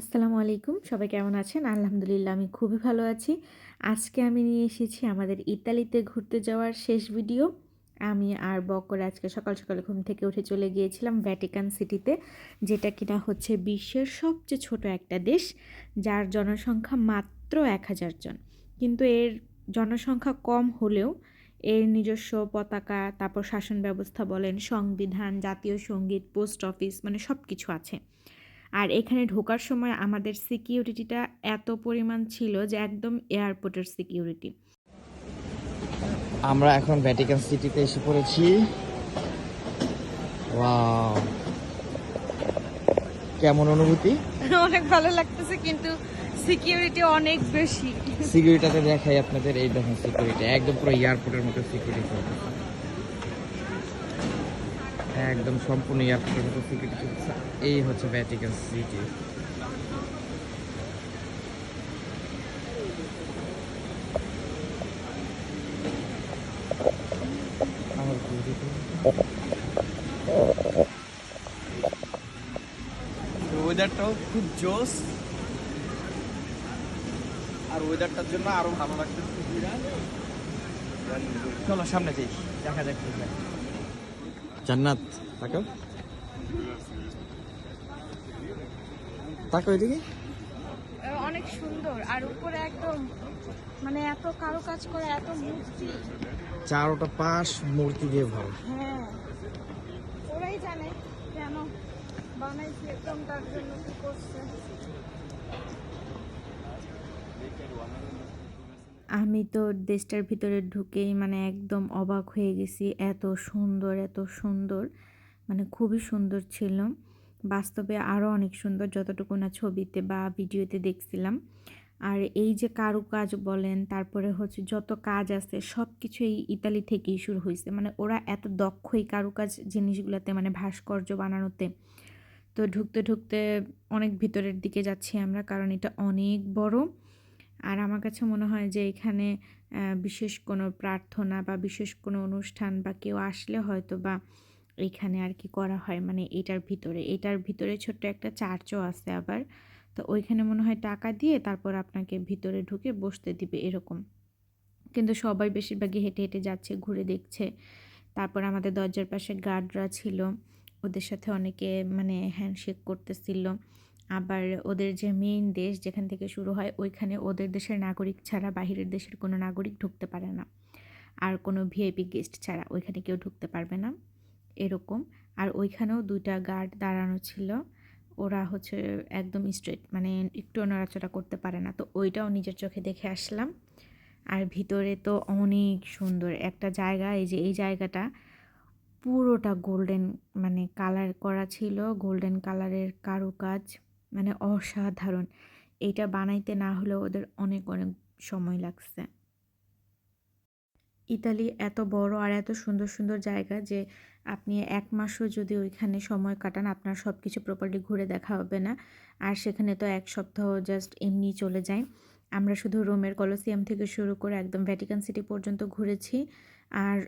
আসসালামু আলাইকুম। সবাই কেমন আছেন? আলহামদুলিল্লাহ, আমি খুবই ভালো আছি। আজকে আমি নিয়ে এসেছি আমাদের ইতালিতে ঘুরতে যাওয়ার শেষ ভিডিও। আমি আর বক করে আজকে সকাল সকাল ঘুম থেকে উঠে চলে গিয়েছিলাম ভ্যাটিকান সিটিতে, যেটা কিনা হচ্ছে বিশ্বের সবচেয়ে ছোট একটা দেশ, যার জনসংখ্যা মাত্র এক হাজার জন। কিন্তু এর জনসংখ্যা কম হলেও এর নিজস্ব পতাকা, তারপর শাসন ব্যবস্থা বলেন, সংবিধান, জাতীয় সংগীত, পোস্ট অফিস মানে সব কিছু আছে। আর এখানে ঢোকার সময় আমাদের সিকিউরিটিটা এত পরিমাণ ছিল যে একদম এয়ারপোর্টের সিকিউরিটি। আমরা এখন ভ্যাটিকান সিটিতে এসে পড়েছি। ওয়াও। কেমন অনুভূতি? অনেক ভালো লাগতেছে কিন্তু সিকিউরিটি অনেক বেশি। সিকিউরিটিতে দেখাই আপনাদের এই দেখেন সিকিউরিটি একদম পুরো এয়ারপোর্টের মতো সিকিউরিটি একদম সম্পূর্ণ এয়ারপোর্টের মতো সিকিউরিটি এই হচ্ছে ভ্যাটিকান সিটি ওয়েদারটাও খুব জোস আর ওয়েদারটার জন্য আরও ভালো লাগতেছে চলো সামনে যাই। দেখা যাক। জান্নাত। তাকাও। তাকাও এদিকে। অনেক সুন্দর। আর উপরে একদম মানে এত কারও কাজ করে এত মূর্তি। চারোটা পাশ মূর্তি দিয়ে ভরা। হ্যাঁ। ওরাই জানে কেন বানাইছে একদম তার জন্য কি করছে। আমি তো দেশটার ভিতরে ঢুকেই মানে একদম অবাক হয়ে গেছি, এত সুন্দর এত সুন্দর। মানে খুবই সুন্দর ছিল। বাস্তবে আরও অনেক সুন্দর যতটুকু না ছবিতে বা ভিডিওতে দেখছিলাম। আর এই যে কারুকাজ বলেন, তারপরে হচ্ছে যত কাজ আছে সব কিছু এই ইতালি থেকেই শুরু হয়েছে। মানে ওরা এত দক্ষ এই কারুকাজ জিনিসগুলোতে মানে ভাস্কর্য বানানোতে। তো ঢুকতে ঢুকতে অনেক ভিতরের দিকে যাচ্ছি আমরা, কারণ এটা অনেক বড়। আর আমার কাছে মনে হয় যে এখানে বিশেষ কোনো প্রার্থনা বা বিশেষ কোনো অনুষ্ঠান বা কেউ আসলে হয়তো বা এইখানে আর কি করা হয় মানে এটার ভিতরে। এটার ভিতরে ছোট্ট একটা চার্চও আছে আবার। তো ওইখানে মনে হয় টাকা দিয়ে তারপর আপনাকে ভিতরে ঢুকে বসতে দিবে এরকম। কিন্তু সবাই বেশিরভাগই হেঁটে হেঁটে যাচ্ছে, ঘুরে দেখছে। তারপর আমাদের দরজার পাশে গার্ডরা ছিল। ওদের সাথে অনেকে মানে হ্যান্ডশেক করতেছিল। আবার ওদের যে মেইন দেশ যেখান থেকে শুরু হয়, ওইখানে ওদের দেশের নাগরিক ছাড়া বাহিরের দেশের কোনো নাগরিক ঢুকতে পারে না। আর কোনো ভিআইপি গেস্ট ছাড়া ওইখানে কেউ ঢুকতে পারবে না। এরকম। আর ওইখানেও দুইটা গার্ড দাঁড়ানো ছিল। ওরা হচ্ছে একদম স্ট্রেট মানে একটু নড়াচড়া করতে পারে না। তো ওইটাও নিজের চোখে দেখে আসলাম। আর ভিতরে তো অনেক সুন্দর। একটা জায়গা, এই যে এই জায়গাটা পুরোটা গোল্ডেন মানে কালার করা ছিল। গোল্ডেন কালারের কারুকাজ। মানে অসাধারণ। এইটা বানাইতে না হলেও ওদের অনেক অনেক সময় লাগছে। ইতালি এত বড় আর এত সুন্দর সুন্দর জায়গা যে আপনি এক মাসও যদি ওইখানে সময় কাটান, আপনার সব কিছু প্রপারলি ঘুরে দেখা হবে না। আর সেখানে তো এক সপ্তাহ জাস্ট এমনি চলে যায়। আমরা শুধু রোমের কলোসিয়াম থেকে শুরু করে একদম ভ্যাটিকান সিটি পর্যন্ত ঘুরেছি। আর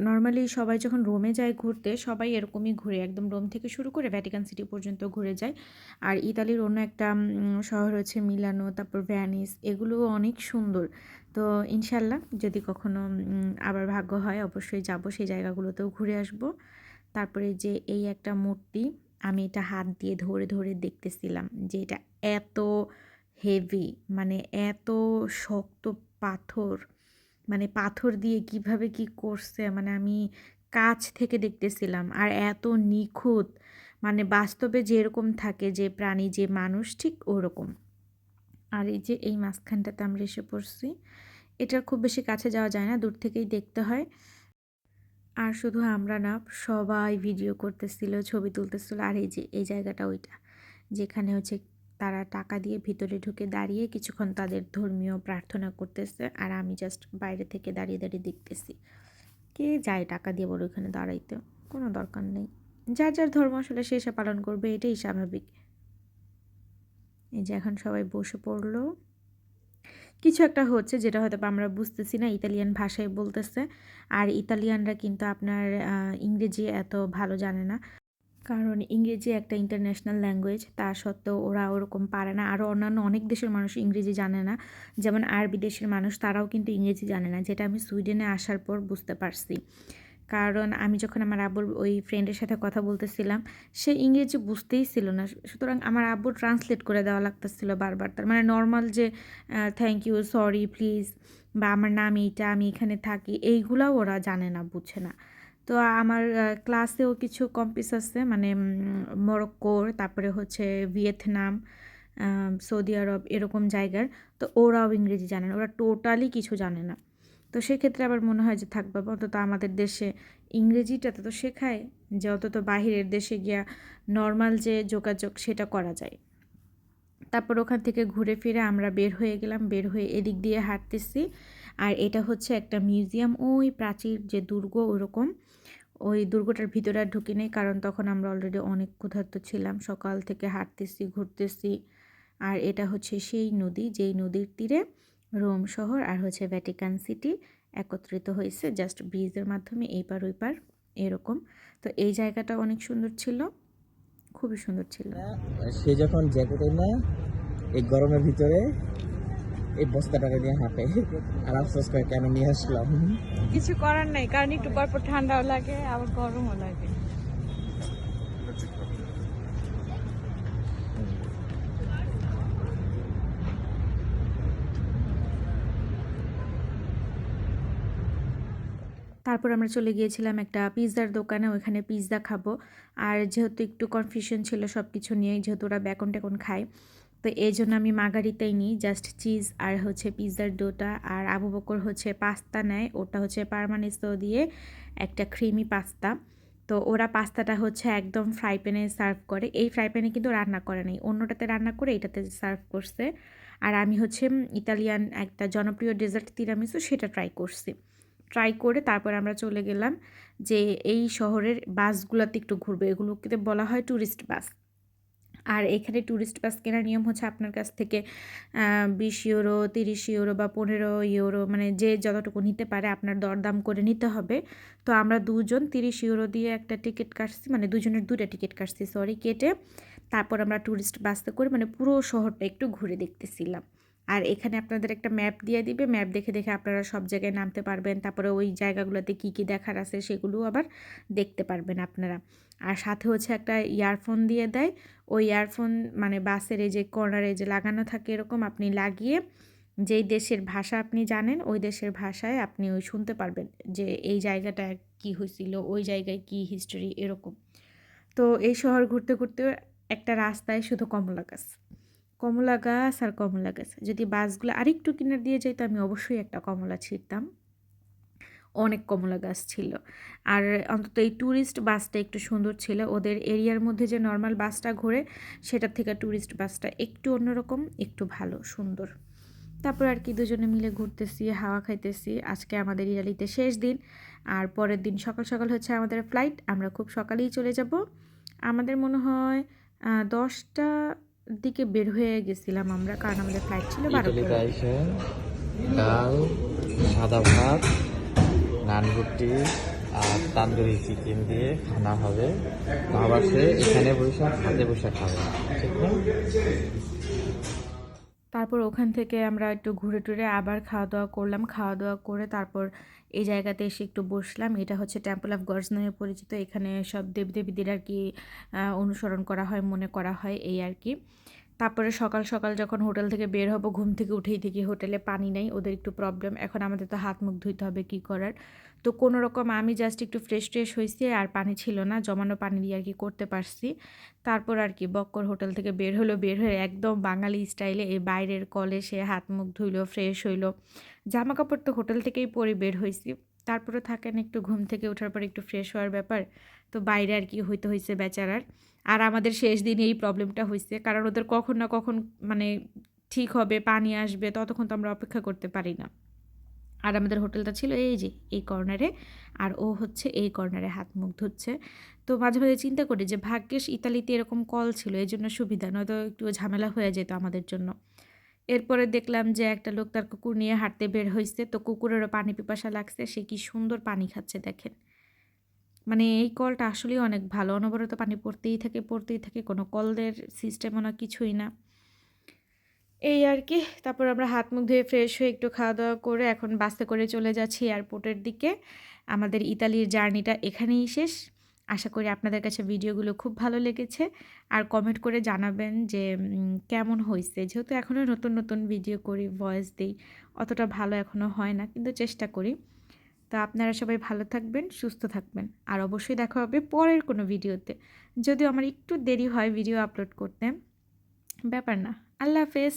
নর্মালি সবাই যখন রোমে যায় ঘুরতে, সবাই এরকমই ঘুরে। একদম রোম থেকে শুরু করে ভ্যাটিকান সিটি পর্যন্ত ঘুরে যায়। আর ইতালির অন্য একটা শহর হচ্ছে মিলানো তারপর ভ্যানিস এগুলোও অনেক সুন্দর। তো ইনশাল্লাহ যদি কখনো আবার ভাগ্য হয়, অবশ্যই যাব। সেই জায়গাগুলোতেও ঘুরে আসব। তারপরে যে এই একটা মূর্তি, আমি এটা হাত দিয়ে ধরে ধরে দেখতেছিলাম যে এটা এত হেভি মানে এত শক্ত পাথর। মানে পাথর দিয়ে কীভাবে কি করছে? মানে আমি কাছ থেকে দেখতেছিলাম। আর এত নিখুঁত মানে বাস্তবে যেরকম থাকে যে প্রাণী, যে মানুষ, ঠিক ওরকম। আর এই যে এই মাঝখানটাতে আমরা এসে পড়ছি, এটা খুব বেশি কাছে যাওয়া যায় না, দূর থেকেই দেখতে হয়। আর শুধু আমরা না, সবাই ভিডিও করতেছিল, ছবি তুলতেছিল। আর এই যে, এই জায়গাটা ওইটা, যেখানে হচ্ছে তারা টাকা দিয়ে ভিতরে ঢুকে দাঁড়িয়ে কিছুক্ষণ তাদের ধর্মীয় প্রার্থনা করতেছে আর আমি জাস্ট বাইরে থেকে দাঁড়িয়ে দাঁড়িয়ে দেখতেছি। কে যায় টাকা দিয়ে বলো ওখানে দাঁড়াইতে? কোনো দরকার নেই। যার যার ধর্ম আসলে সে সে পালন করবে, এটাই স্বাভাবিক। এই যে এখন সবাই বসে পড়ল। কিছু একটা হচ্ছে যেটা হয়তো আমরা বুঝতেছি না, ইতালিয়ান ভাষায় বলতেছে। আর ইতালিয়ানরা কিন্তু আপনার ইংরেজি এত ভালো জানে না। কারণ ইংরেজি একটা ইন্টারন্যাশনাল ল্যাঙ্গুয়েজ তা সত্ত্বেও ওরা ওরকম পারে না। আরও অন্যান্য অনেক দেশের মানুষ ইংরেজি জানে না। যেমন আরবি দেশের মানুষ, তারাও কিন্তু ইংরেজি জানে না, যেটা আমি সুইডেনে আসার পর বুঝতে পারছি। কারণ আমি যখন আমার আব্বুর ওই ফ্রেন্ডের সাথে কথা বলতেছিলাম, সে ইংরেজি বুঝতেই ছিল না। সুতরাং আমার আব্বু ট্রান্সলেট করে দেওয়া লাগতেছিল বারবার। তার মানে নর্মাল যে থ্যাংক ইউ সরি প্লিজ বা আমার নাম এইটা, আমি এখানে থাকি, এইগুলাও ওরা জানে না, বুঝে না। তো আমার ক্লাসেও কিছু কম্পিস আছে মানে মরক্কোর তারপরে হচ্ছে ভিয়েতনাম সৌদি আরব, এরকম জায়গার। তো ওরাও ইংরেজি জানে না, ওরা টোটালি কিছু জানে না। তো সেক্ষেত্রে আবার মনে হয় যে, থাক বাবা, অন্তত আমাদের দেশে ইংরেজিটা তো শেখায় যে, অন্তত বাহিরের দেশে গিয়া নর্মাল যে যোগাযোগ সেটা করা যায়। তারপর ওখান থেকে ঘুরে ফিরে আমরা বের হয়ে গেলাম, বের হয়ে এদিক দিয়ে হাঁটতেছি। আর এটা হচ্ছে একটা মিউজিয়াম। ওই প্রাচীর যে দুর্গ ওরকম, ওই দুর্গটার ভিতরে আর ঢুকি নেই কারণ তখন আমরা অলরেডি অনেক ক্ষুধার্ত ছিলাম। সকাল থেকে হাঁটতেছি, ঘুরতেছি আর এটা হচ্ছে সেই নদী, যেই নদীর তীরে রোম শহর আর হচ্ছে ভ্যাটিকান সিটি একত্রিত হয়েছে। জাস্ট ব্রিজের মাধ্যমে এই পার ওই পার এরকম। তো এই জায়গাটা অনেক সুন্দর ছিল, খুবই সুন্দর ছিল। সে যখন জ্যাকেটে না, এই গরমের ভিতরে এই বস্তাটাকে নিয়ে হাঁটে। আর আফসোস করে কেন নিয়ে আসলাম? কিছু করার নাই কারণ একটু পর পর ঠান্ডাও লাগে আবার গরমও লাগে। তারপর আমরা চলে গিয়েছিলাম একটা পিৎজার দোকানে ওইখানে পিৎজা খাব। আর যেহেতু একটু কনফিউশন ছিল সব কিছু নিয়ে যেহেতু ওরা বেকন টেকন খায় তো এই জন্য আমি মাগারিতাই নিই। জাস্ট চিজ আর হচ্ছে পিৎজার ডোটা আর আবু বকর হচ্ছে পাস্তা নেয়। ওটা হচ্ছে পারমানিস্তো দিয়ে একটা ক্রিমি পাস্তা। তো ওরা পাস্তাটা হচ্ছে একদম ফ্রাই প্যানে সার্ভ করে। এই ফ্রাই প্যানে কিন্তু রান্না করে নাই। অন্যটাতে রান্না করে এটাতে সার্ভ করছে। আর আমি হচ্ছে ইতালিয়ান একটা জনপ্রিয় ডেজার্ট তিরামিসু সেটা ট্রাই করছি। ট্রাই করে তারপর আমরা চলে গেলাম যে এই শহরের বাসগুলোতে একটু ঘুরবে। এগুলোকে বলা হয় ট্যুরিস্ট বাস আর এখানে ট্যুরিস্ট পাস কেনার নিয়ম হচ্ছে আপনার কাছ থেকে বিশ ইউরো তিরিশ ইউরো বা পনেরো ইউরো মানে যে যতটুকু নিতে পারে আপনার দরদাম করে নিতে হবে। তো আমরা দুজন তিরিশ ইউরো দিয়ে একটা টিকিট কাটছি মানে দুজনের দুটা টিকিট কাটছি সরি কেটে তারপর আমরা ট্যুরিস্ট বাসে করে মানে পুরো শহরটা একটু ঘুরে দেখতেছিলাম। আর এখানে আপনাদের একটা ম্যাপ দিয়ে দিবে। ম্যাপ দেখে দেখে আপনারা সব জায়গায় নামতে পারবেন। তারপরে ওই জায়গাগুলোতে কী কী দেখার আছে সেগুলোও আবার দেখতে পারবেন আপনারা। আর সাথে হচ্ছে একটা ইয়ারফোন দিয়ে দেয়। ওই ইয়ারফোন মানে বাসের এই যে কর্নারে যে লাগানো থাকে এরকম আপনি লাগিয়ে যেই দেশের ভাষা আপনি জানেন, ওই দেশের ভাষায় আপনি ওই শুনতে পারবেন যে এই জায়গাটা কি হয়েছিল ওই জায়গায় কি হিস্টোরি এরকম। তো এই শহর ঘুরতে ঘুরতে একটা রাস্তায় শুধু কমলা গাছ কমলা গাছ আর কমলা গাছ। যদি বাসগুলো আরেকটু কিনার দিয়ে যাই, তো আমি অবশ্যই একটা কমলা ছিঁড়তাম। অনেক কমলা গাছ ছিল। আর অন্তত এই ট্যুরিস্ট বাসটা একটু সুন্দর ছিল। ওদের এরিয়ার মধ্যে যে নর্মাল বাসটা ঘোরে, সেটার থেকে ট্যুরিস্ট বাসটা একটু অন্যরকম, একটু ভালো, সুন্দর। তারপর আর কি দুজনে মিলে ঘুরতেছি, হাওয়া খাইতেছি। আজকে আমাদের ইরালিতে শেষ দিন। আর পরের দিন সকাল সকাল হচ্ছে আমাদের ফ্লাইট আমরা খুব সকালেই চলে যাব। আমাদের মনে হয় দশটা দিকে বের হয়ে গেছিলাম আমরা কারণ আমাদের ফ্লাইট ছিল ডাল সাদা ভাত নান রুটি আর তান্দুরি চিকেন দিয়ে খানা হবে। আবার সে এখানে বসে হাতে বসে খাবে। ঠিক না? তারপর ওখান থেকে আমরা একটু ঘুরে টুরে আবার খাওয়া দাওয়া করলাম। খাওয়া দাওয়া করে তারপর এই জায়গাতে এসে একটু বসলাম। এটা হচ্ছে টেম্পল অফ গডস নামে পরিচিত। এখানে সব দেবদেবীদের আর কি অনুসরণ করা হয়, মনে করা হয় এই আর কি তারপরে সকাল সকাল যখন হোটেল থেকে বের হব, ঘুম থেকে উঠেই থেকে হোটেলে পানি নেই, ওদের একটু প্রবলেম এখন আমাদের তো হাত মুখ ধুইতে হবে, কি করার? তো কোনো রকম আমি জাস্ট একটু ফ্রেশ ট্রেশ হয়েছি আর পানি ছিল না, জমানো পানি দিয়ে আর কি করতে পারছি। তারপর আর কি বক্কর হোটেল থেকে বের হলো, বের হয়ে একদম বাঙালি স্টাইলে এই বাইরের কলে সে হাত মুখ ধুইলো ফ্রেশ হইল। জামা কাপড় তো হোটেল থেকেই পরে বের হয়েছি। তারপরে থাকেন একটু ঘুম থেকে ওঠার পর একটু ফ্রেশ হওয়ার ব্যাপার। তো বাইরে আর কি হইতে হয়েছে বেচারার। আর আমাদের শেষ দিনে এই প্রবলেমটা হয়েছে কারণ ওদের কখন না কখন মানে ঠিক হবে, পানি আসবে, ততক্ষণ তো আমরা অপেক্ষা করতে পারি না। আর আমাদের হোটেলটা ছিল এই যে, এই কর্নারে আর ও হচ্ছে এই কর্নারে হাত মুখ ধুচ্ছে। তো মাঝে মাঝে চিন্তা করি যে, ভাগ্যেশ ইতালিতে এরকম কল ছিল এই জন্য সুবিধা, নয়তো একটু ঝামেলা হয়ে যেত আমাদের জন্য। এরপরে দেখলাম যে একটা লোক তার কুকুর নিয়ে হাঁটতে বের হয়েছে তো কুকুরেরও পানি পিপাসা লাগছে, সে কি সুন্দর পানি খাচ্ছে দেখেন। মানে এই কলটা আসলেই অনেক ভালো। অনবরত পানি পড়তেই থাকে পড়তেই থাকে, কোনো কলদের সিস্টেমও না, কিছুই না। এই আর কি, তারপর আমরা হাত মুখ ধুয়ে ফ্রেশ হয়ে একটু খাওয়া দাওয়া করে এখন বাসে করে চলে যাচ্ছি এয়ারপোর্টের দিকে। আমাদের ইতালির জার্নিটা এখানেই শেষ। আশা করি আপনাদের কাছে ভিডিওগুলো খুব ভালো লেগেছে। আর কমেন্ট করে জানাবেন যে কেমন হয়েছে যেহেতু এখনও নতুন নতুন ভিডিও করি ভয়েস দিই, অতটা ভালো এখনও হয় না, কিন্তু চেষ্টা করি। তো আপনারা সবাই ভালো থাকবেন, সুস্থ থাকবেন। আর অবশ্যই দেখা হবে পরের কোনো ভিডিওতে। যদিও আমার একটু দেরি হয় ভিডিও আপলোড করতে। ব্যাপার না। আল্লাহ হাফেজ।